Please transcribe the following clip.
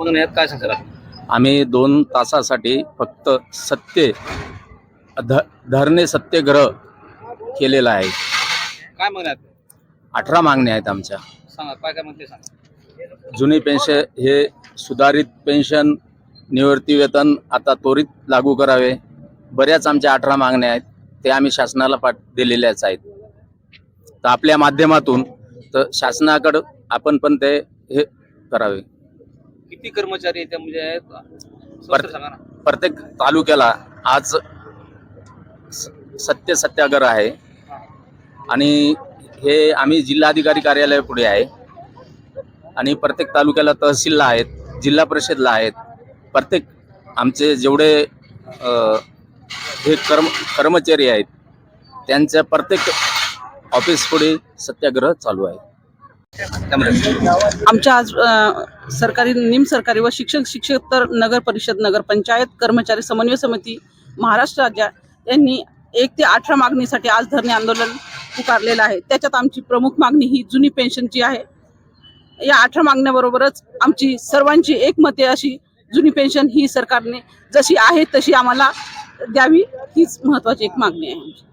मागण्या आहेत काय सांगता आम्ही दोन तासासाठी फक्त सत्य ध धरणे सत्याग्रह केलेला आहे. काय मागण्या आहेत अठरा मागण्या आहेत आमच्या. सांगा काय काय म्हणते सांगा? जुनी पेन्शन हे सुधारित पेन्शन निवृत्ती वेतन आता त्वरित लागू करावे. बऱ्याच आमच्या अठरा मागण्या आहेत ते आम्ही शासनाला पाठ दिलेल्याच आहेत. तर आपल्या माध्यमातून तर शासनाकडं आपण पण ते हे करावे. किती कर्मचारी आहेत त्या म्हणजे आहेत सविस्तर सांगा ना. प्रत्येक तालुक्याला आज सत्य सत्याग्रह आहे. आणि हे आम्ही जिल्हाधिकारी कार्यालयापुढे आहे. आणि प्रत्येक तालुक्याला तहसीलला आहेत जिल्हा परिषदला आहेत. प्रत्येक आमचे जेवढे हे कर्म कर्मचारी आहेत त्यांच्या प्रत्येक ऑफिस पुढे सत्याग्रह चालू आहे. आमच्या आज सरकारी निम सरकारी व शिक्षक शिक्षकोत्तर नगर परिषद नगर पंचायत कर्मचारी समन्वय समिती महाराष्ट्र राज्य यांनी एक ते अठरा मागणीसाठी आज धरणे आंदोलन पुकारलेलं आहे. त्याच्यात आमची प्रमुख मागणी ही जुनी पेन्शनची आहे. या अठरा मागण्याबरोबरच आमची सर्वांची एकमते अशी जुनी पेन्शन ही सरकारने जशी आहे तशी आम्हाला द्यावी हीच महत्वाची एक मागणी आहे आमची.